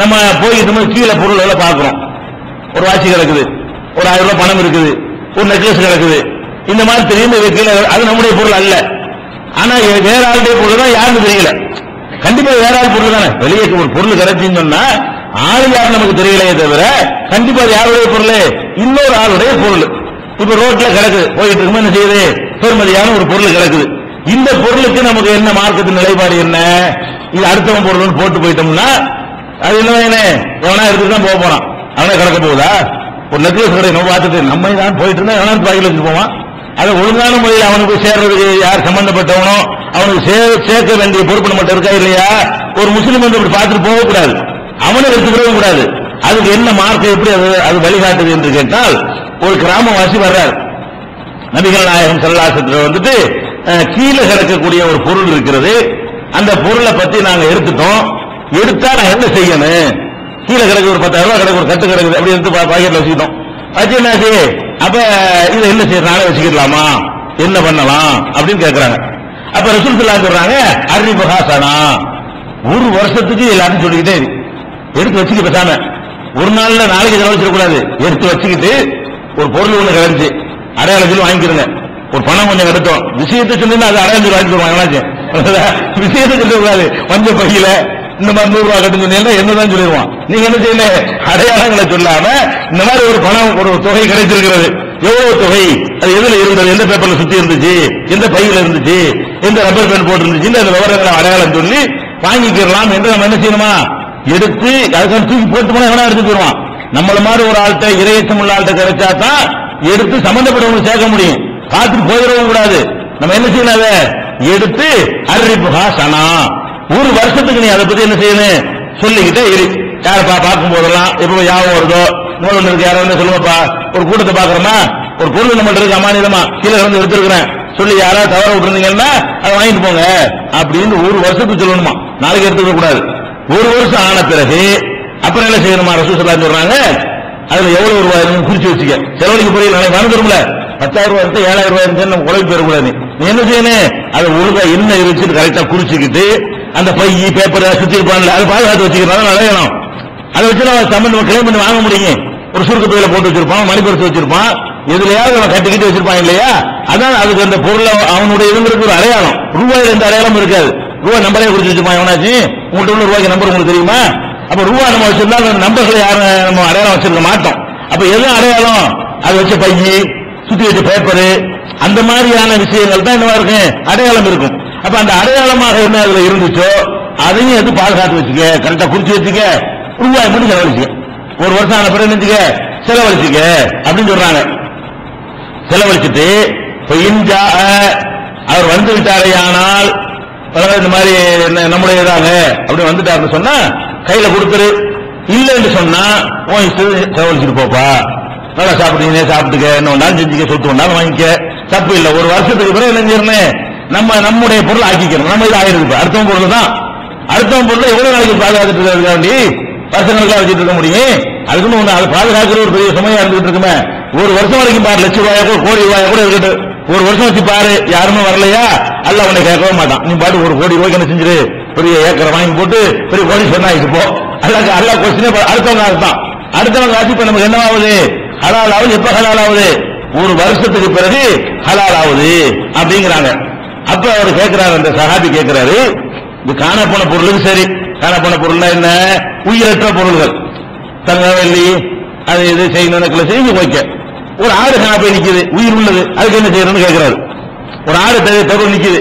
நம்ம போயிட்டு இருக்கும்போது கீழே பொருள் எல்லாம் பார்க்கிறோம். ஒரு வாட்சி கிடக்குது ஒரு ஆயிரம் ரூபாய் பணம் இருக்குது ஒரு நெக்லஸ் கிடக்குது. இந்த மாதிரி தெரியும் இது கீழே? அது நம்முடைய பொருள் அல்ல. ஆனா வேற ஆளுடைய பொருள் தான் யாருன்னு தெரியல. கண்டிப்பா வேற ஆள் பொருள் தானே? வெளியே ஒரு பொருள் கிடைச்சின்னு சொன்னா ஆள் யாரும் நமக்கு தெரியலையே தவிர கண்டிப்பா அது யாருடைய பொருள்? இன்னொரு ஆளுடைய பொருள். இப்ப ரோட்ல கிடக்குது போயிட்டு இருக்கும்போது என்ன செய்யுது? பெருமதியான ஒரு பொருள் கிடக்குது. இந்த பொருளுக்கு நமக்கு என்ன மார்க்கத்தின் நிலைப்பாடு என்ன? இது அடுத்தவன் பொருள்னு போட்டு போயிட்டோம்னா அது என்ன எவனா எடுத்துட்டு தான் போக போறான். அவனே கிடக்க போகுதா? ஒரு நெக்லஸ் கடை நம்ம பார்த்துட்டு நம்ம தான் போயிட்டு இருந்தா எவனா பாக்கெட் வச்சு போவான்? அதை ஒழுங்கான முறையில் அவனுக்கு சேர்றதுக்கு யார் சம்பந்தப்பட்டவனோ அவனுக்கு சே- சேர்க்க வேண்டிய பொறுப்பு நம்மகிட்ட இருக்கா இல்லையா? ஒரு முஸ்லீம் வந்து இப்படி பார்த்துட்டு போகக்கூடாது அவனை எடுத்துக்கிடவும் கூடாது. அதுக்கு என்ன மார்க்கம் எப்படி அது அது வழிகாட்டுது என்று கேட்டால் ஒரு கிராமவாசி வர்றார். நபிகள் நாயகம் செல்லாசத்தில் வந்துட்டு கீழே கிடக்கக்கூடிய ஒரு பொருள் இருக்கிறது. அந்த பொருளை பத்தி நாங்க எடுத்துட்டோம். எடுத்தா நான் என்ன செய்யணும்? கீழே கிடக்கு ஒரு பத்தாயிரம் ரூபாய் கிடக்கு ஒரு கட்டு கிடக்குது. அப்படி எடுத்து பாக்கெட்ல வச்சுக்கிட்டோம். வச்சு என்னாச்சு அப்ப இதை என்ன செய்ய நாளே வச்சுக்கிடலாமா? என்ன பண்ணலாம்? அப்படின்னு கேட்கிறாங்க அப்ப ரசூல் சொல்லா சொல்றாங்க அருணி பிரகாசனா ஒரு வருஷத்துக்கு எல்லாரும் சொல்லிக்கிட்டே எடுத்து வச்சுக்க பேசாம. ஒரு நாள்ல நாளைக்கு செலவழிச்சிடக்கூடாது எடுத்து வச்சுக்கிட்டு ஒரு பொருள் ஒண்ணு கிடைச்சு அடையாளத்தில் வாங்கிக்கிறங்க ஒரு பணம் கொஞ்சம் கிடைத்தோம் விஷயத்தை சொல்லி அது அடையாளத்தில் வாங்கிக்கிறோம் விஷயத்தை சொல்லக்கூடாது. மஞ்ச பையில. இந்த மாதிரி நூறு ரூபாய் கட்டுன்னு சொன்னீங்கன்னா என்னதான் சொல்லிடுவான்? நீங்க என்ன செய்யல? அடையாளங்களை சொல்லாம இந்த மாதிரி ஒரு பணம் ஒரு தொகை கிடைச்சிருக்கிறது. எவ்வளவு தொகை? அது எதுல இருந்தது? எந்த பேப்பர்ல சுத்தி இருந்துச்சு? எந்த பையில இருந்துச்சு? எந்த ரப்பர் பேண்ட் போட்டு இருந்துச்சு இந்த விவரங்களை அடையாளம் சொல்லி வாங்கிக்கிறலாம் என்று நம்ம என்ன செய்யணுமா? எடுத்து அதுக்கான தூக்கி போட்டு போனா எவனா எடுத்து போயிருவான் நம்மள மாதிரி ஒரு ஆள்கிட்ட இரையச்சம் உள்ள ஆள்கிட்ட கிடைச்சா தான் எடுத்து சம்பந்தப்பட்டவங்க சேர்க்க முடியும். பார்த்துட்டு போயிடவும் கூடாது. நம்ம என்ன செய்யணும் அதை? எடுத்து அறிவிப்புகா சனா ஒரு வருஷத்துக்கு நீ அதை பத்தி என்ன செய்யணும்? சொல்லிக்கிட்டே இரு. யாரப்பா பார்க்கும் போதெல்லாம் எப்ப யாபம் வருதோ? இன்னொரு இருக்கு யாரோ என்ன சொல்லுவாப்பா ஒரு கூட்டத்தை பாக்குறோமா ஒரு பொருள் நம்மள்ட்ட இருக்கு அமானிதமா. கீழே கலந்து எடுத்துருக்கிறேன். சொல்லி யாராவது தவற விட்டுருந்தீங்கன்னா அதை வாங்கிட்டு போங்க. அப்படின்னு ஒரு வருஷத்துக்கு சொல்லணுமா? நாளைக்கு எடுத்துக்க கூடாது. ஒரு வருஷம் ஆன பிறகு அப்புறம் என்ன செய்யணுமா? ரசூசல்லா சொல்றாங்க அதுல எவ்வளவு ரூபாய் குறிச்சு வச்சுக்க. செலவழிக்க போய் நாளைக்கு மறந்துடும்ல பத்தாயிரம் ரூபாய் இருந்தா ஏழாயிரம் ரூபாய் இருந்தா நம்ம உழைப்பு பெறக்கூடாது நீ என்ன செய்யணும்? அதை ஒழுங்கா என்ன இருக்குன்னு கரெக்டா குறிச்சுக்கிட்டு அந்த பை பேப்பர் சுத்தி இருப்பான்ல அதை பாதுகாத்து வச்சுக்கிறாங்க நல்ல அதை வச்சு நம்ம சம்பந்தம் கிளைம் பண்ணி வாங்க முடியும். ஒரு சுருக்கு போட்டு வச்சிருப்பான் மணிப்படுத்தி வச்சிருப்பான் எதுலையாவது அவன் கட்டிக்கிட்டு வச்சிருப்பான் இல்லையா? அதான் அதுக்கு அந்த பொருளை அவனுடைய இவங்களுக்கு ஒரு அடையாளம். ரூபாயில் எந்த அடையாளம் இருக்காது. ரூபாய் நம்பரே குறிச்சு வச்சிருப்பான் எவனாச்சு? உங்கள்கிட்ட உள்ள ரூபாய்க்கு நம்பர் உங்களுக்கு தெரியுமா? அப்ப ரூபா நம்ம வச்சிருந்தா அந்த நம்பர்களை யாரும் நம்ம அடையாளம் வச்சிருக்க மாட்டோம். அப்ப எது அடையாளம்? அது வச்ச பையி சுத்தி வச்ச பேப்பரு அந்த மாதிரியான விஷயங்கள் தான் என்னவா இருக்கும். அடையாளம் இருக்கும். அப்ப அந்த அடையாளமாக என்ன அதுல இருந்துச்சோ அதையும் எடுத்து பாதுகாத்து வச்சுக்க கரெக்டா குறிச்சு வச்சுக்க ரூபாய் மட்டும் செலவழிச்சுக்க. ஒரு வருஷம் ஆன பிறகு நினைச்சுக்க செலவழிச்சுக்க அப்படின்னு சொல்றாங்க. செலவழிச்சிட்டு இப்ப அவர் வந்து விட்டாரையானால் அதாவது இந்த மாதிரி என்ன- நம்முடையதாங்க அப்படி வந்துட்டாருன்னு சொன்னா கையில கொடுத்துரு. இல்லைன்னு சொன்னா உன் இஷ்டத்துக்கு செலவழிச்சுட்டு போப்பா. நல்லா சாப்பிட்டீங்க சாப்பிட்டுக்க என்ன வேணாலும் செஞ்சுக்க சொத்து வேணாலும் வாங்கிக்க. தப்பு இல்லை. ஒரு வருஷத்துக்கு பிறகு என்ன செய்யணும் நம்ம நம்முடைய பொருள் ஆக்கிக்கிறோம் நம்ம இது ஆயிருக்கு அடுத்தவன் பொருள் தான். அடுத்தவன் பொருளை எவ்வளவு நாளைக்கு பாதுகாத்துட்டு இருக்காண்டி வருஷங்களுக்காக வச்சுட்டு இருக்க முடியும்? அதுக்குன்னு ஒன்று அதை பாதுகாக்கிற ஒரு பெரிய சுமையா இருந்துட்டு இருக்குமே. ஒரு வருஷம் வரைக்கும் பாரு லட்சம் ரூபாயா கூட கோடி ரூபாயா கூட இருக்கட்டும். ஒரு வருஷம் வச்சு பாரு யாருமே வரலையா? அல்ல உன்னை கேட்கவே மாட்டான். நீ பாட்டு ஒரு கோடி ரூபாய்க்கு என்ன செஞ்சிரு? பெரிய ஏக்கரை வாங்கி போட்டு பெரிய கோடி சொன்னாயிட்டு போ. அல்ல அல்ல கொஸ்டினே அடுத்தவங்க அர்த்தம் அடுத்தவங்க ஆச்சு இப்ப நமக்கு என்ன ஆகுது ஹலால் ஆகுது எப்ப ஹலால் ஆகுது ஒரு வருஷத்துக்கு பிறகு ஹலால் ஆகுது அப்படிங்கிறாங்க. அப்ப அவர் கேட்கிறாரு அந்த சஹாபி கேட்கிறாரு இது காணப்போன பொருளுக்கு சரி. காணப்போன பொருள்னா என்ன? உயிரற்ற பொருள்கள். தங்கம் வெள்ளி அது இது செய்யணும் செஞ்சு செய்து வைக்க. ஒரு ஆடு காண போய் நிக்குது உயிர் உள்ளது அதுக்கு என்ன செய்யணும்னு கேட்கிறாரு ஒரு ஆடு தெரு தெருவில் நிக்குது.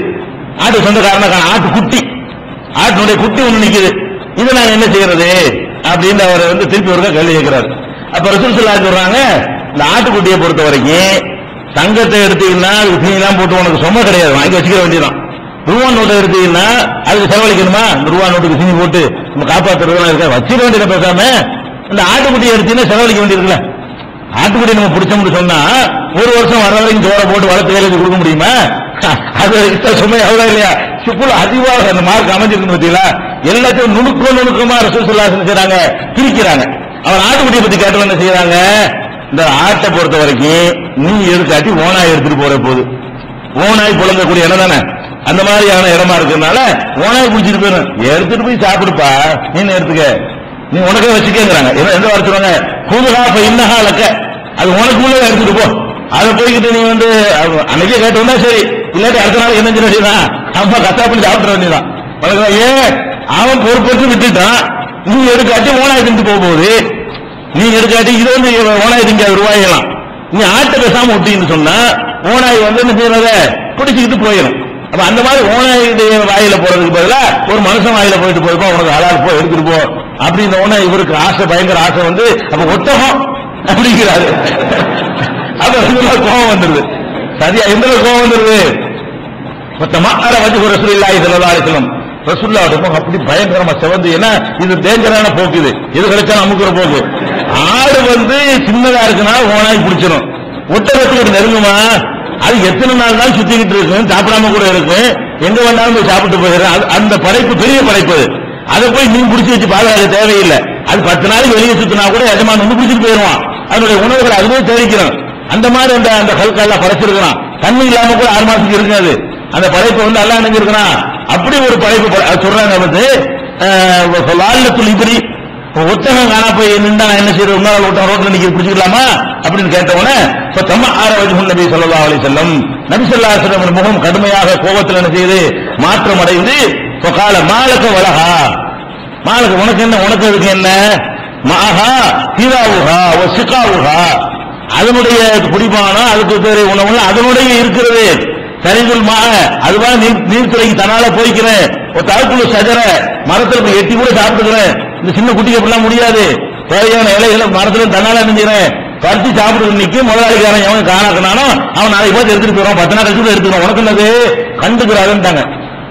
ஆட்டு சொந்தக்காரன காண ஆட்டு குட்டி. ஆட்டினுடைய குட்டி ஒண்ணு நிக்குது. இதை நான் என்ன செய்யறது? அப்படின்னு அவர் வந்து திருப்பி ஒருக்கா கேள்வி கேட்கிறாரு அப்ப ரசூல் சொல்லா சொல்றாங்க இந்த ஆட்டுக்குட்டியை பொறுத்த வரைக்கும் தங்கத்தை எடுத்தீங்கன்னா அதுக்கு தீனிலாம் போட்டு உனக்கு சும்மா கிடையாது. வாங்கி வச்சுக்க வேண்டியதான் ரூபா நோட்டை எடுத்தீங்கன்னா அதுக்கு செலவழிக்கணுமா? இந்த ரூபா நோட்டுக்கு சீனி போட்டு நம்ம காப்பாற்றுறதுலாம் இருக்கா? வச்சுக்க வேண்டியதை பேசாம இந்த ஆட்டுக்குட்டியை எடுத்தீங்கன்னா செலவழிக்க வேண்டியிருக்குல்ல. ஆட்டுக்குட்டி நம்ம பிடிச்சோம்னு சொன்னா ஒரு வருஷம் வர வரைக்கும் சோற போட்டு வளர்த்து வேலைக்கு கொடுக்க முடியுமா? அது இத்த சுமை அவ்வளவு இல்லையா? சுப்புல அதிவாக அந்த மார்க் அமைஞ்சிருக்கு பார்த்தீங்களா? எல்லாத்தையும் நுணுக்கம் நுணுக்கமா ரசூசல்லா செய்யறாங்க பிரிக்கிறாங்க. அவர் ஆட்டுக்குட்டியை பத்தி கேட்டவன் என்ன செய்யறாங்க இந்த ஆட்டை பொறுத்த வரைக்கும் நீ எடுக்காட்டி ஓனாய் எடுத்துட்டு போற போது. ஓனாய் புலங்கக்கூடிய இடம் தானே? அந்த மாதிரியான இடமா இருக்கிறதுனால ஓனாய் பிடிச்சிட்டு போயிடும். எடுத்துட்டு போய் சாப்பிடுப்பா. நீ எடுத்துக்க? நீ உனக்கே வச்சுக்கேங்கிறாங்க. என்ன- எந்த வார்த்தை சொல்லுவாங்க கூதுகா இப்ப இன்னஹா லக்க. அது உனக்கு உள்ள எடுத்துட்டு போ. அதை போய்கிட்டு நீ வந்து அன்னைக்கே அன்னைக்கே வந்தா சரி. இல்லாட்டி அடுத்த நாள் என்ன செய்ய வேண்டியதான் அம்மா கத்தா பண்ணி சாப்பிட வேண்டியதான் ஏன் அவன் பொறுப்பேற்று விட்டுட்டான். நீ எடுக்காட்டி ஓனாய் திண்டு போக போகுது நீ எடுக்காட்டி இது வந்து ஓனாய் திங்க ரூபாயெல்லாம் நீ ஆட்டை பேசாம விட்டீங்கன்னு சொன்னா ஓனாய் வந்து என்ன செய்யறத? பிடிச்சிக்கிட்டு போயிடும். அப்ப அந்த மாதிரி ஓனாயுடைய வாயில போறதுக்கு பதிலா ஒரு மனுஷன் வாயில போயிட்டு போயிருப்போம் உனக்கு ஆளால் போ எடுத்துட்டு போ. அப்படி இந்த ஓனாய் இவருக்கு ஆசை பயங்கர ஆசை வந்து அப்ப ஒட்டகம் அப்படிங்கிறாரு. அப்ப இதுல கோபம் வந்துருது. சரியா? எந்த கோபம் வந்துருது? மொத்தமா அரை வச்சு ஒரு ரசூல் இல்லாய் ஸல்லல்லாஹு அலைஹி அப்படி பயங்கரமா செவந்து ஏன்னா இது டேஞ்சரான போக்கு இது. எது கிடைச்சாலும் அமுக்குற போக்கு. ஆடு வந்து சின்னதா இருக்குன்னா ஓனாய் பிடிச்சிடும் ஒட்டகத்துக்கு நெருங்குமா? அது எத்தனை நாள் தான் சுத்திக்கிட்டு இருக்கும் சாப்பிடாம கூட இருக்கும். எங்க வேணாலும் போய் சாப்பிட்டு போயிடுறேன் அது- அந்த படைப்பு பெரிய படைப்பு அதை. போய் மீன் பிடிச்சி வச்சு பாதுகாக்க தேவையில்லை. அது பத்து நாளைக்கு வெளியே சுத்தினா கூட எஜமான் வந்து பிடிச்சிட்டு போயிடுவான். அதனுடைய உணவுகளை அதுவே தேடிக்கிறோம் அந்த மாதிரி அந்த அந்த கல்கெல்லாம் படைச்சிருக்கிறான். தண்ணி இல்லாம கூட ஆறு மாசத்துக்கு இருக்காது. அந்த படைப்பு வந்து எல்லாம் நினைஞ்சிருக்கிறான் அப்படி ஒரு படைப்பு அது சொல்றாங்க வந்து லால்லத்துள் இப்படி ஒத்தகம் காணா போய் நின்றா நான் என்ன செய்யறது உன்னால ஒட்டகம் ரோட்ல நிக்க பிடிச்சிக்கலாமா? அப்படின்னு கேட்டவன இப்ப தம்ம ஆற நபி சொல்லா அலி செல்லம் நபி சொல்லா செல்லம் முகம் கடுமையாக கோபத்தில் என்ன செய்யுது மாற்றம் அடைந்து கால மாலக வலஹா. மாலக உனக்கு என்ன? உனக்கு அதுக்கு என்ன? மாஹா தீராவுஹா ஓ சிகாவுஹா. அதனுடைய குடிபானம் அதுக்கு பேரு உணவு அதனுடைய இருக்கிறது. சரிகுல் மா அதுவா நீர் நீர்த்துறைக்கு தனால போய்க்கிறேன். ஒரு தரக்குழு சஜர மரத்தில் எட்டி கூட சாப்பிட்டுக்கிறேன். இந்த சின்ன குட்டிக்கு அப்படிலாம் முடியாது. தேவையான இலைகளை மரத்துல தன்னால நினைக்கிறேன் பறிச்சு சாப்பிட்டு நிக்கும் முதலாளிக்காரன் எவன் காணாக்கனானோ அவன் நாளைக்கு பார்த்து எடுத்துட்டு போயிடும் பத்து நாள் கழிச்சு கூட எடுத்துக்கணும் உனக்கு என்னது? கண்டுக்கிறாருன்ட்டாங்க.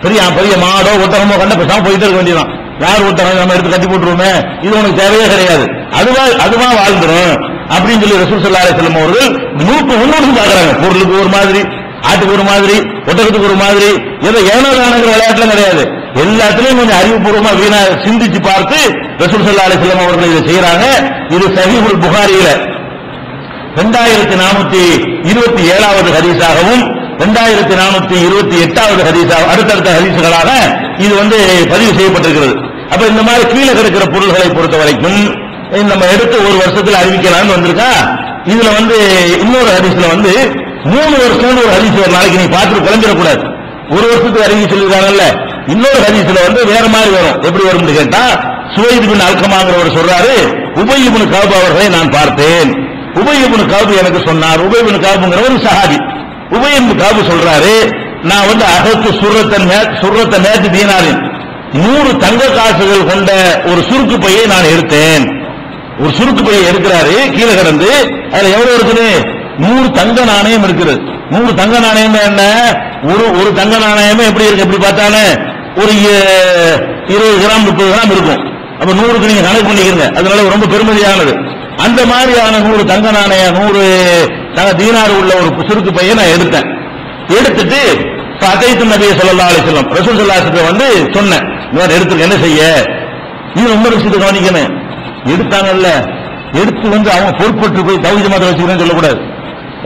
பெரிய பெரிய மாடோ ஒட்டகமோ கண்ட பேசாம போயிட்டு இருக்க வேண்டியதான் யார் ஒட்டகம் நம்ம எடுத்து கட்டி போட்டுருவோமே? இது உனக்கு தேவையே கிடையாது. அதுவா அதுவா வாழ்ந்துடும் அப்படின்னு சொல்லி ரசூல் ஸல்லல்லாஹு அலைஹி அவர்கள் நூற்று முன்னூறு பாக்குறாங்க பொருளுக்கு ஒரு மாதிரி. ஆட்டுக்கு ஒரு மாதிரி ஒட்டகத்துக்கு ஒரு மாதிரி ஏதோ ஏனோ தானங்கிற விளையாட்டுலாம் கிடையாது. எல்லாத்துலயும் கொஞ்சம் அறிவுபூர்வமா வீணா சிந்திச்சு பார்த்து ரசூல் சல்லா அலைஹி அவர்கள் இதை செய்யறாங்க இது சஹீஹுல் புகாரியில. இரண்டாயிரத்தி நானூத்தி இருபத்தி ஏழாவது ஹதீஸாகவும் இரண்டாயிரத்தி நானூத்தி இருபத்தி எட்டாவது ஹதீஸாக அடுத்தடுத்த ஹதீஸுகளாக இது வந்து பதிவு செய்யப்பட்டிருக்கிறது. அப்ப இந்த மாதிரி கீழே கிடக்கிற பொருள்களை பொறுத்த வரைக்கும் நம்ம எடுத்து ஒரு வருஷத்தில் அறிவிக்கலாம்னு வந்திருக்கா? இதுல வந்து இன்னொரு ஹதீஸ்ல வந்து மூணு வருஷம்னு ஒரு ஹதீஸ் ஒரு நாளைக்கு நீ பார்த்துட்டு கிளம்பிடக்கூடாது ஒரு வருஷத்துக்கு அறிவி சொல்லிருக்காங்கல்ல இன்னொரு ஹதீஸ்ல வந்து வேற மாதிரி வரும். எப்படி வரும்னு கேட்டா சுவைது பின் அல்கமாங்கிறவர் சொல்றாரு உபயபுன் காபு அவர்களை நான் பார்த்தேன். உபயபுன் காபு எனக்கு சொன்னார். உபயபுன் காபுங்கிற ஒரு சஹாபி. உபயிபுன் காபு சொல்றாரு நான் வந்து அகத்து சுரத்த சுரத்தை நேற்று தீனாரின் நூறு தங்க காசுகள் கொண்ட ஒரு சுருக்கு பையை நான் எடுத்தேன். ஒரு சுருக்கு பையை எடுக்கிறாரு கீழே கிடந்து அதுல எவ்வளவு இருக்குது நூறு தங்க நாணயம் இருக்குது. நூறு தங்க நாணயம் என்ன? ஒரு ஒரு தங்க நாணயமே எப்படி இருக்கு? எப்படி பார்த்தாலே ஒரு இருபது கிராம் முப்பது கிராம் இருக்கும். அப்ப நூறுக்கு நீங்க கணக்கு பண்ணிக்கிறீங்க. அதனால ரொம்ப பெருமதியானது. அந்த மாதிரியான நூறு தங்க நாணய நூறு தங்க தீனாறு உள்ள ஒரு சுருக்கு பையன் நான் எடுத்தேன். எடுத்துட்டு அதைத்து நபியை ஸல்லல்லாஹு அலைஹி பிரசு ரசூல் வந்து சொன்னேன். இந்த மாதிரி எடுத்துக்க என்ன செய்ய? நீ ரொம்ப விஷயத்தை கவனிக்கணும். எடுத்தாங்கல்ல. எடுத்து வந்து அவங்க பொறுப்பட்டு போய் தௌஹீத் வச்சுக்கிறேன்னு சொல்லக்கூடாது.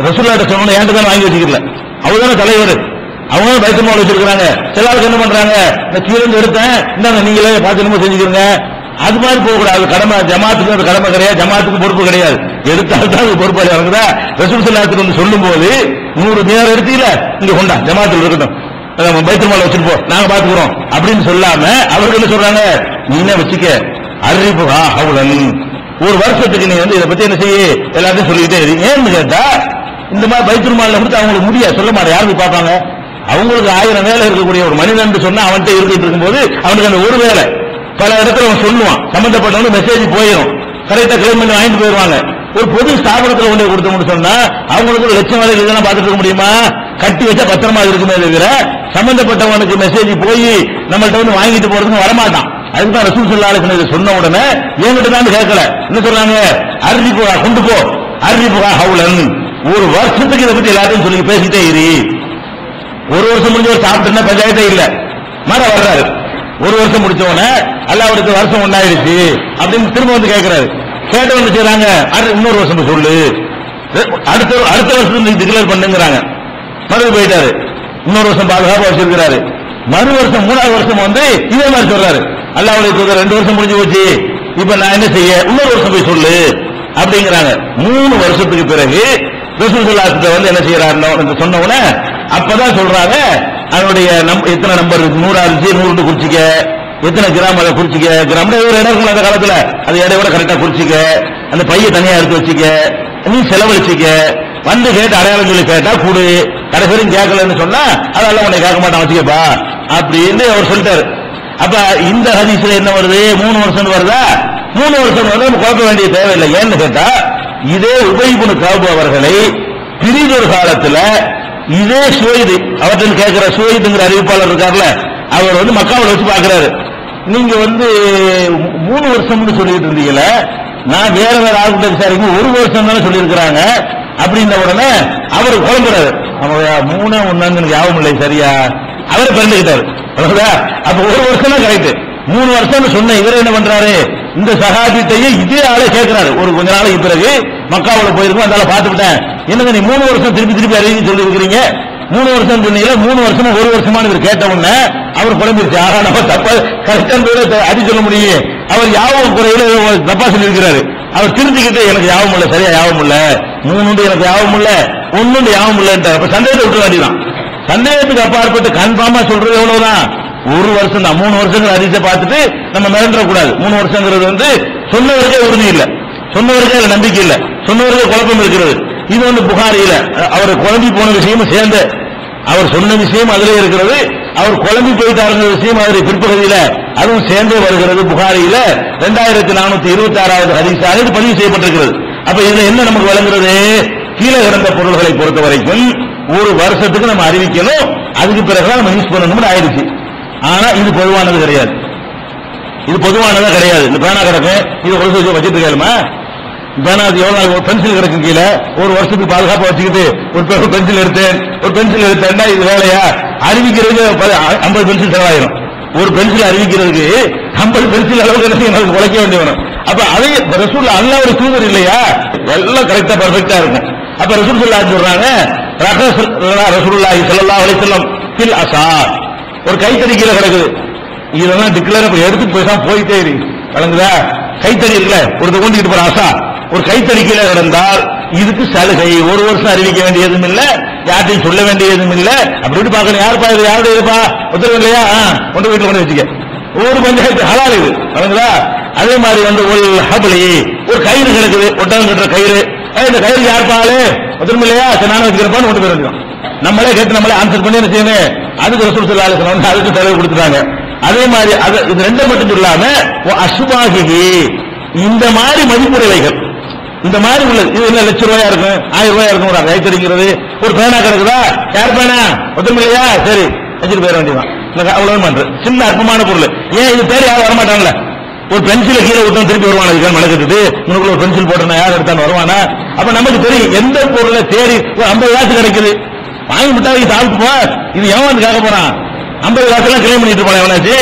ரசூல்லாட்ட சொன்ன ஏன் தான் வாங்கி வச்சுக்கல அவங்க தானே தலைவர். அவங்க தான் பைத்தமாவில் வச்சிருக்கிறாங்க சில ஆளுக்கு என்ன பண்றாங்க? இந்த எடுத்தேன். இந்தாங்க நீங்களே பார்த்து நம்ம செஞ்சுக்கிறீங்க. அது மாதிரி போகக்கூடாது. கடமை ஜமாத்துக்கு அது கடமை கிடையாது. ஜமாத்துக்கு பொறுப்பு கிடையாது. எடுத்தால் தான் அது பொறுப்பாளி இறங்குதா ரசூல் சல்லாத்துக்கு வந்து சொல்லும் போது நூறு நேரம் எடுத்தீங்கள இங்க கொண்டா ஜமாத்தில் இருக்கட்டும். பைத்தமாவில் மாலை வச்சிருப்போம் நாங்க பாத்துக்கிறோம் அப்படின்னு சொல்லாம அவர்கள் என்ன சொல்றாங்க? நீ என்ன வச்சுக்க அறிவுகா ஒரு வருஷத்துக்கு நீ வந்து இதை பத்தி என்ன செய்ய? எல்லாத்தையும் சொல்லிக்கிட்டே இருக்கீங்க ஏன்னு கேட்டா இந்த மாதிரி பைத்தூர் மாநில கொடுத்து அவங்களுக்கு முடியாது. சொல்ல மாட்டேன். யாருக்கு பார்ப்பாங்க? அவங்களுக்கு ஆயிரம் வேலை இருக்கக்கூடிய ஒரு மனிதன் சொன்னா அவன்கிட்ட இருந்துட்டு இருக்கும்போது அவனுக்கு அந்த ஒரு வேலை. பல இடத்துல அவன் சொல்லுவான். சம்பந்தப்பட்டவங்க மெசேஜ் போயிடும் கரெக்டா கிளைம் பண்ணி வாங்கிட்டு போயிடுவாங்க ஒரு பொது ஸ்தாபனத்தில் கொண்டு போய் கொடுத்தோம்னு சொன்னா அவங்களுக்கு ஒரு லட்சம் வேலை இதெல்லாம் பார்த்துட்டு இருக்க முடியுமா? கட்டி வச்சா பத்திரமா இருக்குமே தவிர சம்பந்தப்பட்டவனுக்கு மெசேஜ் போய் நம்மள்ட்ட வந்து வாங்கிட்டு போறதுக்கு வரமாட்டான். அதுக்கு தான் ரசூல் ஸல்லல்லாஹு சொன்ன உடனே என்கிட்ட தான் கேட்கல. என்ன சொல்றாங்க? அருளி போகா கொண்டு போ. அருளி போகா ஹவுலன்னு ஒரு வருஷத்துக்கு இதை பத்தி எல்லாத்தையும் சொல்லி பேசிட்டே இரு. ஒரு வருஷம் முடிஞ்ச ஒரு சாப்பிட்டுனா பஞ்சாயத்தே இல்ல. மர வர்றாரு. ஒரு வருஷம் முடிச்சவன அல்ல அவருக்கு வருஷம் ஒன்னாயிருச்சு அப்படின்னு திரும்ப வந்து கேட்கிறாரு கேட்ட வந்து செய்யறாங்க அடுத்து இன்னொரு வருஷம் சொல்லு. அடுத்த அடுத்த வருஷம் நீ டிக்ளேர் பண்ணுங்கிறாங்க. மறுபடி போயிட்டாரு. இன்னொரு வருஷம் பாதுகாப்பு வச்சிருக்கிறாரு. மறு வருஷம் மூணாவது வருஷம் வந்து இதே மாதிரி சொல்றாரு. அல்லாவுடைய தூதர் ரெண்டு வருஷம் முடிஞ்சு போச்சு. இப்ப நான் என்ன செய்ய? இன்னொரு வருஷம் போய் சொல்லு. அப்படிங்கிறாங்க. மூணு வருஷத்துக்கு பிறகு ரசூலுல்லாஹிட்ட வந்து என்ன செய்யறாரு சொன்ன உடனே அப்பதான் சொல்றாங்க அதனுடைய எத்தனை நம்பர் இருக்கு? நூறா இருந்துச்சு நூறு குறிச்சிக்க. எத்தனை கிராம் அதை குறிச்சிக்க? கிராம் ஒரு இடம் இருக்குல்ல அந்த காலத்துல? அது இடையோட கரெக்டா குறிச்சிக்க. அந்த பைய தனியா எடுத்து வச்சுக்க. நீ செலவழிச்சிக்க. வந்து கேட்டு அடையாளம் சொல்லி கேட்டா கூடு. கடைசியும் கேட்கலன்னு சொன்னா அதெல்லாம் உன்னை கேட்க மாட்டான் வச்சுக்கப்பா. அப்படின்னு அவர் சொல்லிட்டாரு. அப்ப இந்த ஹதீஸ்ல என்ன வருது? மூணு வருஷம் வருதா? மூணு வருஷம் வந்து நம்ம குழப்ப வேண்டிய தேவையில்லை. ஏன்னு கேட்டா இதே உபயோகுண காபு அவர்களை பிரிதொரு காலத்துல இதே சுவைது அவற்றில் கேட்கிற சுவைதுங்கிற அறிவிப்பாளர் இருக்கார்ல அவர் வந்து மக்காவில் வச்சு பாக்குறாரு நீங்க வந்து மூணு வருஷம்னு சொல்லிட்டு இருந்தீங்கல்ல நான் வேற வேற ஆள்கிட்ட விசாரிக்கும் ஒரு வருஷம் தானே சொல்லியிருக்கிறாங்க அப்படின்ன உடனே அவர் குழம்புறாரு. அவன் மூணு ஒன்னாங்க எனக்கு ஞாபகம் இல்லை சரியா? அவரை பிறந்துகிட்டாரு. அப்ப ஒரு வருஷம் தான் கரெக்ட் மூணு வருஷம் சொன்ன இவர் என்ன பண்றாரு? இந்த சகாபித்தையே இதே ஆளே கேட்கிறாரு. ஒரு கொஞ்ச நாளைக்கு பிறகு மக்காவில் போயிருக்கோம் அதனால பாத்துக்கிட்டேன் என்னங்க நீ மூணு வருஷம் திருப்பி திருப்பி அறிவி சொல்லி இருக்கிறீங்க? மூணு வருஷம் சொன்னீங்களா மூணு வருஷமா ஒரு வருஷமான இவர் கேட்ட உடனே அவர் குழம்பிருச்சு ஆகா நம்ம தப்பா கரெக்டா அடி சொல்ல முடியும். அவர் யாவும் குறையில தப்பா சொல்லியிருக்கிறாரு. அவர் திருந்திக்கிட்டு எனக்கு யாவும் இல்ல சரியா யாவும் இல்ல. மூணு எனக்கு யாவும் இல்ல ஒன்னு யாவும் இல்லன்றார். அப்ப சந்தேகத்தை விட்டு வேண்டியதான் சந்தேகத்துக்கு அப்பாற்பட்டு கன்ஃபார்மா சொல்றது எவ்வளவுதான்? ஒரு வருஷம் தான். மூணு வருஷங்கள் அதிசய பார்த்துட்டு நம்ம மிரண்டக்கூடாது. மூணு வருஷங்கிறது வந்து சொன்னவருக்கே உறுதி இல்லை. சொன்னவருக்கே அதுல நம்பிக்கை இல்லை. சொன்னவருக்கே குழப்பம் இருக்கிறது. இது வந்து புகாரியில. அவர் குழம்பி போன விஷயமும் சேர்ந்து அவர் சொன்ன விஷயம் அதிலே இருக்கிறது. அவர் குழம்பி போயிட்டாருங்கிற விஷயம் அதில் பிற்பகுதியில அதுவும் சேர்ந்தே வருகிறது புகாரியில. ரெண்டாயிரத்தி நானூத்தி இருபத்தி ஆறாவது ஹரிசாக இது பதிவு செய்யப்பட்டிருக்கிறது. அப்ப இதுல என்ன நமக்கு வழங்குறது கீழே கிடந்த பொருள்களை பொறுத்த வரைக்கும் ஒரு வருஷத்துக்கு நம்ம அறிவிக்கணும். அதுக்கு பிறகு நம்ம யூஸ் பண்ணணும்னு ஆயிடுச்சு. ஆனா இது பொதுவானது கிடையாது. இது பொதுவானதா கிடையாது. இந்த பேனா கிடக்கு இது ஒரு வருஷம் வச்சுட்டு இருக்கலுமா பேனா அது எவ்வளவு நாள் ஒரு பென்சில் கிடக்கும் கீழே ஒரு வருஷத்துக்கு பாதுகாப்பா வச்சுக்கிட்டு ஒரு பென்சில் எடுத்தேன். ஒரு பென்சில் எடுத்தேன்னா இது வேலையா? அறிவிக்கிறதுக்கு ஐம்பது பென்சில் செலவாயிரும். ஒரு பென்சில் அறிவிக்கிறதுக்கு ஐம்பது பென்சில் அளவுக்கு என்ன செய்யணும்? உழைக்க வேண்டிய வரும் அப்ப அதே ரசூல் அல்ல ஒரு தூதர் இல்லையா? எல்லாம் கரெக்டா பர்ஃபெக்டா இருக்கும். அப்ப ரசூல் சொல்லா சொல்றாங்க ரசூலுல்லாஹி ஸல்லல்லாஹு அலைஹி வஸல்லம் ஃபில் அசா ஒரு கைத்தறி கீழே கிடக்குது. இதெல்லாம் டிக்ளேர் அப்ப எடுத்து பேசாம போயிட்டே இருக்கு. வழங்குதா கைத்தறி இருக்குல்ல ஒருத்தர் கொண்டுகிட்டு போற ஆசா. ஒரு கைத்தறி கீழே கிடந்தால் இதுக்கு சலுகை. ஒரு வருஷம் அறிவிக்க வேண்டியதும் இல்ல யார்ட்டையும் சொல்ல வேண்டியதும் இல்ல. அப்படி இப்படி பார்க்கணும். யாருப்பா இது? யாருடைய இதுப்பா? உத்தரவு இல்லையா? ஆ, கொண்டு வீட்டுல கொண்டு வச்சுக்க. ஒரு பஞ்சாயத்து ஹலால் இது. வழங்குதா அதே மாதிரி வந்து ஒரு ஹபலி. ஒரு கயிறு கிடக்குது. ஒட்டகம் கட்டுற கயிறு. இந்த கயிறு யாருப்பாளு உத்தரவு இல்லையா? சரி நானும் வச்சுக்கிறப்பான்னு கொண்டு போயிருக்கோம் நம்மளே கேட்டு நம்மளே ஆன்சர் பண்ணி என்ன செய்யணும்? அதுக்கு ரசூல் சொல்லா அலைஹி அதுக்கு செலவு கொடுத்துட்டாங்க. அதே மாதிரி அது இது ரெண்டும் மட்டும் சொல்லாம அசுபாகி இந்த மாதிரி மதிப்புடையவைகள் இந்த மாதிரி உள்ளது. இது என்ன லட்சம் ரூபாயா இருக்கும் ஆயிரம் ரூபாயா இருக்கும் ஒரு கைத்தறிங்கிறது ஒரு பேனா கிடக்குதா? யார் பேனா? ஒத்துமை இல்லையா சரி வச்சுட்டு போயிட வேண்டியதான் அவ்வளவு பண்றது சின்ன அற்பமான பொருள். ஏன் இது பேர் யாரும் வரமாட்டான்ல? ஒரு பென்சில கீழே விட்டு திருப்பி வருவானா இதுக்கான மடக்கிட்டு உனக்குள்ள ஒரு பென்சில் போட்டோம்னா யார் எடுத்தான்னு வருவானா? அப்ப நமக்கு தெரியும் எந்த பொருளை தேடி ஒரு ஐம்பது காசு கிடைக்குது. வாங்கி விட்டா சாப்பிட்டு போ. இது எவன் வந்து கேட்க போறான். ஐம்பது காசுலாம் கிளைம் பண்ணிட்டு போனா எவனாச்சு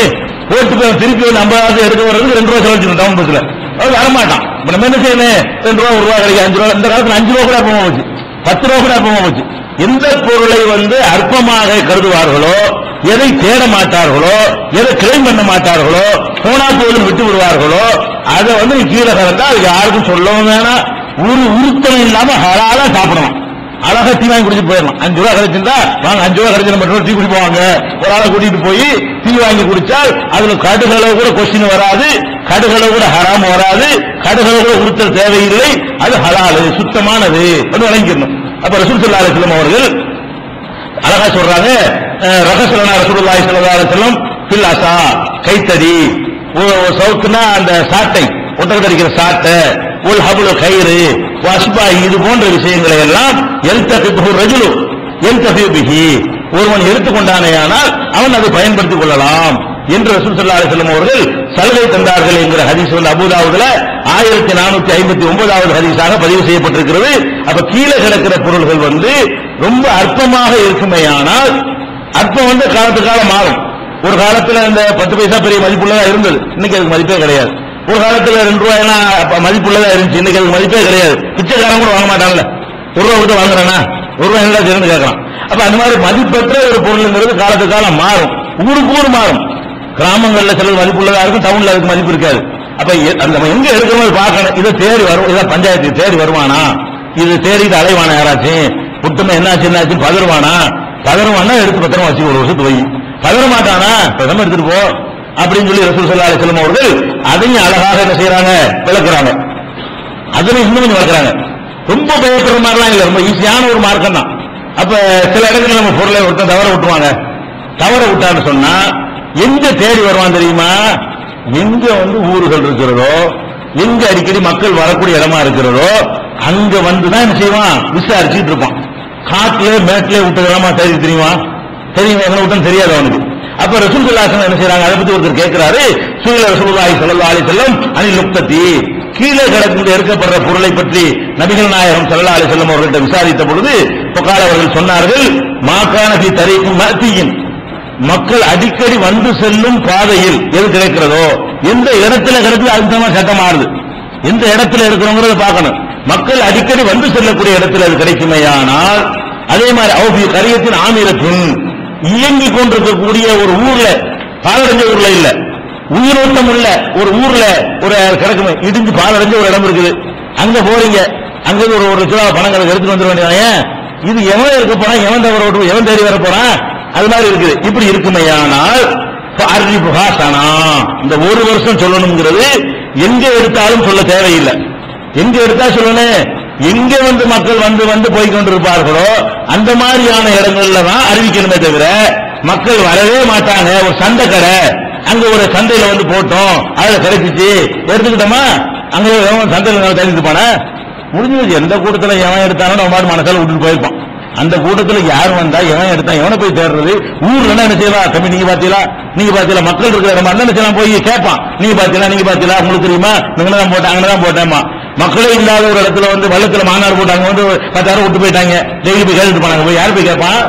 போட்டு போய் திருப்பி வந்து ஐம்பது காசு எடுக்க வர்றது ரெண்டு ரூபா செலவழிச்சிடும் டவுன் பஸ்ல அது வரமாட்டான். இப்ப நம்ம என்ன செய்யணும்? ரெண்டு ரூபா ஒரு ரூபா கிடைக்கும் அஞ்சு ரூபா இந்த காலத்துல அஞ்சு ரூபா கூட அப்பமா போச்சு. பத்து ரூபா கூட அப்பமா போச்சு. எந்த பொருளை வந்து அற்பமாக கருதுவார்களோ எதை தேட மாட்டார்களோ எதை கிளைம் பண்ண மாட்டார்களோ போனா போதும் விட்டு விடுவார்களோ அதை வந்து நீ கீழே கலந்தா அது யாருக்கும் சொல்லவும் வேணாம். ஒரு உருத்தம் இல்லாம ஹலாலா சாப்பிடணும். அழகா டீ வாங்கி குடிச்சு போயிடலாம். அஞ்சு ரூபா கிடைச்சிருந்தா வாங்க அஞ்சு ரூபா கிடைச்சு நம்ம டீ குடிப்பாங்க ஒரு ஆளை கூட்டிட்டு போய் டீ வாங்கி குடிச்சால் அதுல கடுகளவு கூட கொஸ்டின் வராது கடுகளவு கூட ஹராம் வராது கடுகளவு கூட உறுத்தல் தேவையில்லை. அது ஹலாலு சுத்தமானது. அது வழங்கிடணும் அப்ப ரசூல் ஸல்லல்லாஹு அலைஹி அவர்கள் அழகா சொல்றாங்க ரகசலனா ரகசுலனா ரசூலுல்லாஹி ஸல்லல்லாஹு அலைஹி வஸல்லம் அசா கைத்தடி ஓ- அந்த சாட்டை ஒட்டகத்தடிக்கிற சாட்டை. உல் ஹபுல் கயிறு வஸ்பா இது போன்ற விஷயங்களை எல்லாம் எல்தபிஹு ரஜுலு எல்தபி பிஹி ஒருவன் எடுத்துக்கொண்டானேயானால் அவன் அதை பயன்படுத்திக் கொள்ளலாம் என்று ரசூல் சல்லா அலைஹி அவர்கள் சலுகை தந்தார்கள் என்கிற ஹதீஸ் வந்து அபுதாவதுல ஆயிரத்தி நானூத்தி ஐம்பத்தி ஒன்பதாவது ஹதீஸாக பதிவு செய்யப்பட்டிருக்கிறது. அப்ப கீழே கிடக்கிற பொருள்கள் வந்து ரொம்ப அற்பமாக இருக்குமேயானால் அற்பம் வந்து காலத்து காலம் மாறும். ஒரு காலத்துல இந்த பத்து பைசா பெரிய மதிப்புள்ளதா இருந்தது. இன்னைக்கு அதுக்கு மதிப்பே கிடையாது. ஒரு காலத்துல ரெண்டு ரூபாயெல்லாம் மதிப்புள்ளதா இருந்துச்சு. இன்னைக்கு மதிப்பே கிடையாது. பிச்சைக்காரன் கூட வாங்க மாட்டான்ல. ஒரு ரூபா கொடுத்து வாங்குறானா? ஒரு ரூபாய் என்ன சேர்ந்து கேட்கலாம். அப்ப அந்த மாதிரி மதிப்பற்ற ஒரு பொருளுங்கிறது காலத்து காலம் மாறும். ஊருக்கு ஊர் மாறும். கிராமங்கள்ல சிலது மதிப்புள்ளதா இருக்கும் டவுன்ல அதுக்கு மதிப்பு இருக்காது. அப்ப அந்த நம்ம எங்க எடுக்கிறோம் பார்க்கணும். இதை தேடி வரும் இதை பஞ்சாயத்துக்கு தேடி வருவானா? இது தேடிட்டு அலைவானா யாராச்சும்? புட்டுமை என்னாச்சு என்னாச்சு பதறுவானா? பதறுவானா எடுத்து பத்திரமா வச்சு ஒரு வருஷத்துக்கு வை பதற மாட்டானா? பிரதம எடுத்துட்டு போ. அப்படின்னு சொல்லி ரசூல் சல்லா அலிஸ்லாம் அவர்கள் அதையும் அழகாக என்ன செய்யறாங்க விளக்குறாங்க. அதுல இன்னும் கொஞ்சம் வளர்க்குறாங்க ரொம்ப பயப்படுற மாதிரிலாம் இல்லை. ரொம்ப ஈஸியான ஒரு மார்க்கம் தான். அப்ப சில இடத்துல நம்ம பொருளை ஒருத்தன் தவற விட்டுவாங்க தவற விட்டான்னு சொன்னா எங்க தேடி வருவான் தெரியுமா? எங்க வந்து ஊர்கள் இருக்கிறதோ எங்க அடிக்கடி மக்கள் வரக்கூடிய இடமா இருக்கிறதோ அங்க வந்துதான் என்ன செய்வான்? விசாரிச்சுட்டு இருப்பான். காட்டிலே மேட்டிலே விட்டுக்கிறோமா தேடி தெரியுமா? தெரியுமா. எங்க விட்டோம் தெரியாது அவனுக்கு. அப்ப ரசூல் சுல்லாசன் என்ன செய்யறாங்க அதை பத்தி ஒருத்தர் கேட்கிறாரு. சூழல ரசூலுல்லாஹி சல்லா அலி செல்லம் அணில் லுக்தத்தி கீழே கிடக்கின்ற எடுக்கப்படுற பொருளை பற்றி நபிகள் நாயகம் சல்லா அலி செல்லம் அவர்கள்ட்ட விசாரித்த பொழுது பொக்கால அவர்கள் சொன்னார்கள் மாக்கானகி ஃபி மத்தியின் மக்கள் அடிக்கடி வந்து செல்லும் பாதையில் எது கிடைக்கிறதோ எந்த இடத்துல கிடைக்குது அதுக்கு சட்டம் மாறுது. எந்த இடத்துல இருக்கிறோங்கிறத பார்க்கணும். மக்கள் அடிக்கடி வந்து செல்லக்கூடிய இடத்துல அது கிடைக்குமேயானால் அதே மாதிரி அவுபி கரியத்தின் ஆமிரத்தின். இயங்கிக் கொண்டிருக்கக்கூடிய ஒரு ஊர்ல பாலடைஞ்ச ஊர்ல இல்ல. உயிரோட்டம் உள்ள ஒரு ஊர்ல ஒரு கிடக்குமே இடிஞ்சு பாலடைஞ்ச ஒரு இடம் இருக்குது. அங்க போறீங்க. அங்க ஒரு ஒரு லட்ச ரூபா பணம் கிடக்கு எடுத்துட்டு வந்துட வேண்டியது இது எவன் இருக்க போறான் எவன் தவற ஓட்டு எவன் தேடி வர போறான்? அது மாதிரி இருக்குது. இப்படி இருக்குமையானால் அறிவுகாசனா இந்த ஒரு வருஷம் சொல்லணுங்கிறது எங்க எடுத்தாலும் சொல்ல தேவையில்லை. எங்க எடுத்தா சொல்லணும்? எங்க வந்து மக்கள் வந்து வந்து போய் கொண்டிருப்பார்களோ அந்த மாதிரியான இடங்கள்ல தான் அறிவிக்கணுமே தவிர மக்கள் வரவே மாட்டாங்க. ஒரு சந்தை கடை அங்க ஒரு சந்தையில வந்து போட்டோம் அதுல கிடைச்சிச்சு. எடுத்துக்கிட்டோமா? அங்க சந்தையில தெரிஞ்சுட்டு போன முடிஞ்சது எந்த கூட்டத்தில் எவன் எடுத்தாலும் நம்ம பாட்டு மனசால விட்டுட்டு போயிருப்பான். அந்த கூட்டத்தில் யார் வந்தா எவன் எடுத்தா எவனை போய் தேடுறது? ஊர்ல என்ன செய்யலாம் தம்பி நீங்க பாத்தீங்களா நீங்க பாத்தீங்களா மக்கள் இருக்கிற இடமா என்ன செய்யலாம் போய் கேட்பான். நீங்க பாத்தீங்களா நீங்க பாத்தீங்களா உங்களுக்கு தெரியுமா? நீங்க தான் போட்டேன் அங்க தான் போட்டேமா மக்களே இல்லாத ஒரு இடத்துல வந்து வள்ளத்தில் மாநாடு போட்டாங்க வந்து பத்தாயிரம் விட்டு போயிட்டாங்க. டெய்லி போய் கேட்டுட்டு போனாங்க போய் யார் போய் கேட்பான்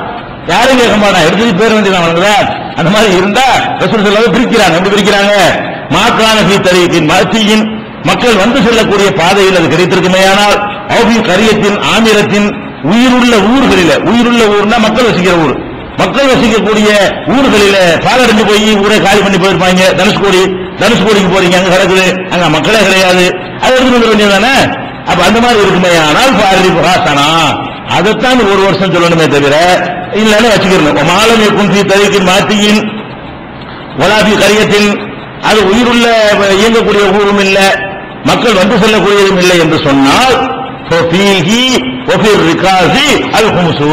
யாரும் கேட்க மாட்டான். எடுத்து பேர் வேண்டியதான் அந்த மாதிரி இருந்தா ரசூல் செல்லாத பிரிக்கிறாங்க. எப்படி பிரிக்கிறாங்க? மாக்கான சீ தரீக்கின் மத்தியின். மக்கள் வந்து செல்லக்கூடிய பாதையில் அது கிடைத்திருக்குமேயானால் அவுபி கரியத்தின் ஆமிரத்தின் உயிருள்ள ஊர்களில உயிருள்ள ஊர்னா மக்கள் வசிக்கிற ஊர். மக்கள் வசிக்கக்கூடிய ஊர்களில பாலடைஞ்சு போய் ஊரை காலி பண்ணி போயிருப்பாங்க. தனுஷ்கோடி தனுஷ்கோடிக்கு போறீங்க அங்க கிடக்குது அங்க மக்களே கிடையாது. அது எடுத்து வந்துட வேண்டியதானே அப்ப அந்த மாதிரி இருக்குமே. ஆனால் பாரதி புராசனா அதைத்தான் ஒரு வருஷம் சொல்லணுமே தவிர இல்லைன்னு வச்சுக்கிறணும் மாலம் குந்தி தவிக்கின் மாத்தியின் ஒலாபி கரியத்தின் அது உயிருள்ள இயங்கக்கூடிய ஊரும் இல்லை. மக்கள் வந்து செல்லக்கூடியதும் இல்லை என்று சொன்னால் ஃபீஹி ரிகாசி அல் ஹும்சு.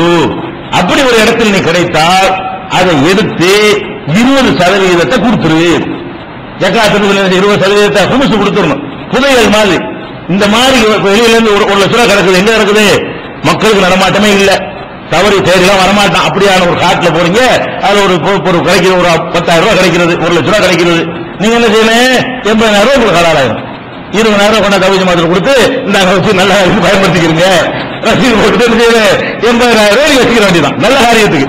அப்படி ஒரு இடத்தில் நீ கிடைத்தால் அதை எடுத்து இருபது சதவீதத்தை கொடுத்துரு. ஜக்காத்து இருபது சதவீதத்தை குமிசு கொடுத்துடணும். புதையல் மாதிரி. இந்த மாதிரி வெளியில இருந்து ஒரு லட்சம் லட்ச ரூபா கிடக்குது. எங்க கிடக்குது மக்களுக்கு நடமாட்டமே இல்லை. தவறி தேடிலாம் வரமாட்டான். அப்படியான ஒரு காட்டில் போறீங்க. அதுல ஒரு பொ- ஒரு கிடைக்கிற ஒரு பத்தாயிரம் ரூபாய் கிடைக்கிறது. ஒரு லட்ச ரூபாய் கிடைக்கிறது. நீங்க என்ன செய்யணும்? எண்பதாயிரம் ரூபாய் உங்களுக்கு ஹலாலாயிரும் இருபது நேரம் கொண்டா கவிதை மாத்திரம் கொடுத்து இந்த வச்சு நல்லா இருக்கு, பயன்படுத்திக்கிறீங்க. ரசீது போட்டு எண்பதாயிரம் ரூபாய் வச்சுக்கிற வேண்டியதான் நல்ல காரியத்துக்கு.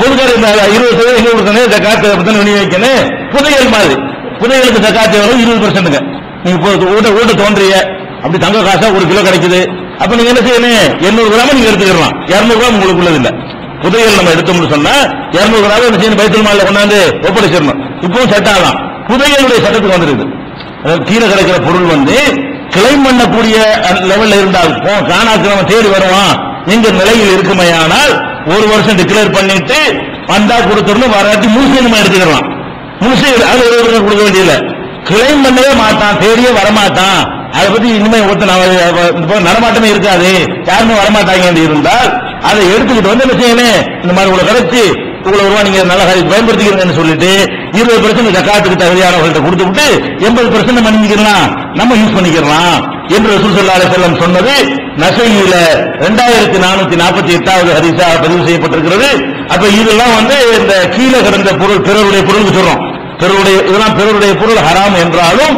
பொதுக்கார இந்த இருபது சதவீதம் எங்க கொடுக்கணும் இந்த காத்து பத்தி விநியோகிக்கணும் புதையல் மாதிரி. புதையலுக்கு தக்காத்து வரும் இருபது பர்சன்ட்டுங்க நீங்க இப்போ ஊட்ட வீட்டை தோன்றிய. அப்படி தங்க காசா ஒரு கிலோ கிடைக்குது. அப்ப நீங்க என்ன செய்யணும்? எண்ணூறு கிராம் நீங்க எடுத்துக்கலாம் இருநூறு கிராம் உங்களுக்கு உள்ளது இல்ல. புதையல் நம்ம எடுத்தோம்னு சொன்னா இருநூறு கிராம் என்ன செய்யணும்? பைத்தல் மாலில் கொண்டாந்து ஒப்படைச்சிடணும். இப்பவும் செட் ஆகலாம் புதையலுடைய சட்டத்துக்கு வந்துருது. கீழே கிடைக்கிற பொருள் வந்து கிளைம் பண்ணக்கூடிய லெவல்ல இருந்தால் காணாக்கு நம்ம தேடி வருவான் எங்க நிலையில் இருக்குமையானால் ஒரு வருஷம் டிக்ளேர் பண்ணிட்டு வந்தா கொடுத்துடணும் வராட்டி முழுசை நம்ம எடுத்துக்கலாம் முழுசை அது ஒரு வருஷம் கொடுக்க வேண்டியதில்லை. கிளைம் பண்ணவே மாட்டான் தேடியே வரமாட்டான். அதை பத்தி இனிமே ஒருத்தன் இந்த நடமாட்டமே இருக்காது. யாருமே வரமாட்டாங்க என்று இருந்தால் அதை எடுத்துக்கிட்டு வந்து என்ன செய்யணும் இந்த மாதிரி உங்களை கிடைச்சி இவ்வளவு ரூபா நீங்க நல்ல காரியத்துக்கு பயன்படுத்திக்கிறீங்கன்னு சொல்லிட்டு இருபது பெர்சன்ட் ஜக்காத்துக்கு தகுதியானவர்கள்ட்ட கொடுத்து விட்டு எண்பது பெர்சன்ட் நம்ம நம்ம யூஸ் பண்ணிக்கலாம் என்று ரசூல் சல்லா அலைஹி சொன்னது. நசையில ரெண்டாயிரத்தி நானூத்தி நாற்பத்தி எட்டாவது ஹரிசா பதிவு செய்யப்பட்டிருக்கிறது. அப்ப இதெல்லாம் வந்து இந்த கீழே கிடந்த பொருள் பிறருடைய பொருளுக்கு சொல்றோம். பிறருடைய இதெல்லாம் பிறருடைய பொருள் ஹராம் என்றாலும்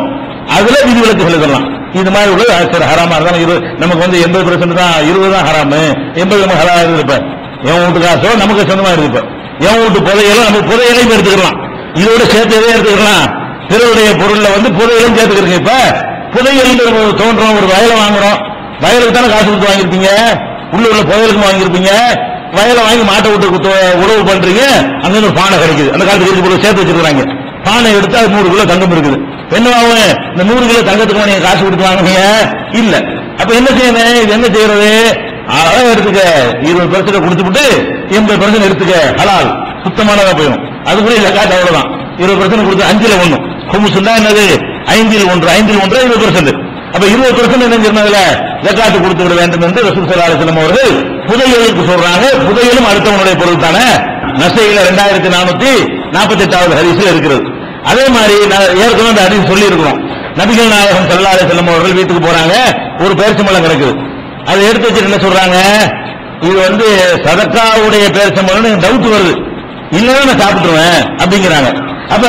அதுல விதிவிலக்குகள் இதெல்லாம் இது மாதிரி உள்ளது அது சரி ஹராமா இருந்தாலும் இரு நமக்கு வந்து எண்பது பெர்சன்ட் தான் இருபது தான் ஹராமு. எண்பது நம்ம ஹலாலா இருப்பேன். என் வீட்டு காசோ நமக்கு சொந்தமா இருப்பேன். என் வீட்டு புதையலும் நம்ம புதையலையும் எடுத்துக்கலாம். இதோட சேர்த்து எதையும் எடுத்துக்கலாம். பிறருடைய பொருள்ல வந்து புதையலும் சேர்த்துக்கிறீங்க இப்ப. புதையல் தோன்றோம் ஒரு வயலை வாங்குறோம். வயலுக்கு தானே காசு கொடுத்து வாங்கியிருப்பீங்க? உள்ள உள்ள புதையலுக்கு வாங்கியிருப்பீங்க. வயலை வாங்கி மாட்டை விட்டு உழவு பண்றீங்க. அங்க ஒரு பானை கிடைக்குது. அந்த காலத்துக்கு இருக்கு போல சேர்த்து வச்சிருக்காங்க பானை எடுத்து அது நூறு கிலோ தங்கம் இருக்குது. என்னவாகும் இந்த நூறு கிலோ தங்கத்துக்கு நீங்க காசு கொடுத்து வாங்குவீங்க இல்ல. அப்ப என்ன செய்யணும்? இது என்ன செய்யறது? எடுத்துக்க. இருபது பர்சன்ட் கொடுத்துட்டு எண்பது பர்சன்ட் எடுத்துக்க. ஹலால். சுத்தமானதா போயிடும். அது கூட ஜக்காத் அவ்வளவுதான். இருபது பர்சன்ட் கொடுத்து அஞ்சுல ஒண்ணு. குமுசுன்னா என்னது? ஐந்தில் ஒன்று ஐந்தில் ஒன்று இருபது பர்சன்ட் அப்ப இருபது பர்சன்ட் என்ன சொன்னதுல ஜக்காத்து கொடுத்து விட வேண்டும் என்று ரசூல் ஸல்லல்லாஹு அவர்கள் புதையலுக்கு சொல்றாங்க. புதையலும் அடுத்தவனுடைய பொருள் தானே. நசையில ரெண்டாயிரத்தி நானூத்தி நாற்பத்தி எட்டாவது ஹரிசில் இருக்கிறது. அதே மாதிரி நான் ஏற்கனவே அந்த ஹரிசு சொல்லி இருக்கிறோம் நபிகள் நாயகம் ஸல்லல்லாஹு அலைஹி அவர்கள் வீட்டுக்கு போறாங்க. ஒரு பேரிச்சம்பழம் கிடக்குது. அதை எடுத்து வச்சுட்டு என்ன சொல்றாங்க? இது வந்து சதக்காவுடைய பேரிச்சம்பழம்னு டவுட் வருது. இல்லைன்னா நான் சாப்பிட்டுருவேன் அப்படிங்கிறாங்க. அப்ப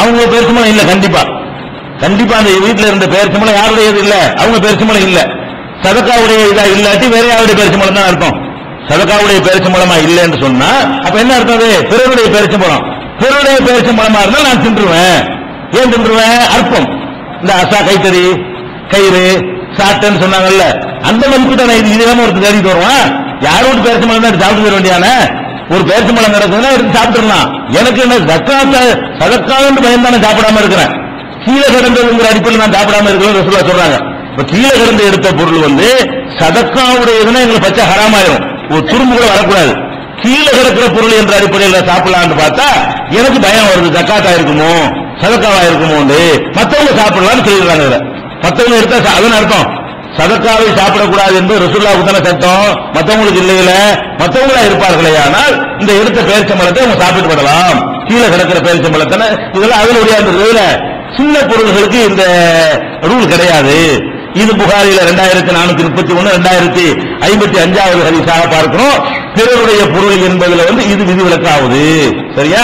அவங்க பேர் சம்பளம் இல்லை கண்டிப்பா. கண்டிப்பா அந்த வீட்டில் இருந்த பேரிச்சம்பழம் யாருடையது இல்லை? அவங்க பேர் சம்பளம் இல்லை. சதக்காவுடைய இதா இல்லாட்டி வேற யாருடைய பேரிச்சம்பழம் தான் அர்த்தம். சதக்காவுடைய பேரிச்சம்பழமா இல்லைன்னு சொன்னா அப்ப என்ன அர்த்தம் அது? பிறருடைய பேரிச்சம்பழம் பிறருடைய மலமாக இருந்தால் நான் தின்றுவேன். ஏன் தின்றுவேன்? அற்பம் இந்த அசா கைத்தறி கயிறு சாட்டன்னு சொன்னாங்கல்ல அந்த மதிப்பு தானே இது இல்லாம ஒரு தேடிட்டு வருவான். யாரோட பேரிச்சம்பழம் தான் சாப்பிட்டு போயிட வேண்டியானே ஒரு பேரிச்சம்பழம் கிடக்குதுன்னா எடுத்து சாப்பிட்டுடலாம். எனக்கு என்ன சக்காத்த சதக்கான்னு பயந்தானே சாப்பிடாம இருக்கிறேன். கீழே கிடந்ததுங்கிற அடிப்படையில் நான் சாப்பிடாம இருக்கிறேன் ரசூலா சொல்றாங்க. இப்ப கீழே கிடந்து எடுத்த பொருள் வந்து சதக்காவுடையதுன்னா எங்களுக்கு பச்சை ஹராமாயிரும். ஒரு துரும்பு கூட வரக்கூடாது. கீழே கிடக்கிற பொருள் என்ற அடிப்படையில் சாப்பிடலாம்னு பார்த்தா எனக்கு பயம் வருது. ஜக்காத்தா இருக்குமோ சதக்காவா இருக்குமோண்டு மற்றவங்க சாப்பிடலாம்னு சொல்லிடுறாங்க மற்றவங்க எடுத்தா அதன் அர்த்தம். சதக்காவை சாப்பிடக்கூடாது என்பது ரசுல்லாவுக்கு தானே சட்டம். மற்றவங்களுக்கு இல்லையில மற்றவங்களா இருப்பார்களே ஆனால் இந்த எடுத்த பேரிச்சம்பழத்தை அவங்க சாப்பிட்டு விடலாம் கீழே கிடக்கிற பேரிச்சம்பழத்தானே இதெல்லாம் அதனுடைய அந்த இதுல சின்ன பொருள்களுக்கு இந்த ரூல் கிடையாது. இது புகாரில ரெண்டாயிரத்தி நானூத்தி முப்பத்தி ஒண்ணு ரெண்டாயிரத்தி ஐம்பத்தி அஞ்சாவது ஹரிசாக பார்க்கிறோம். பிறருடைய பொருள் என்பதுல வந்து இது விதிவிலக்காவது. சரியா?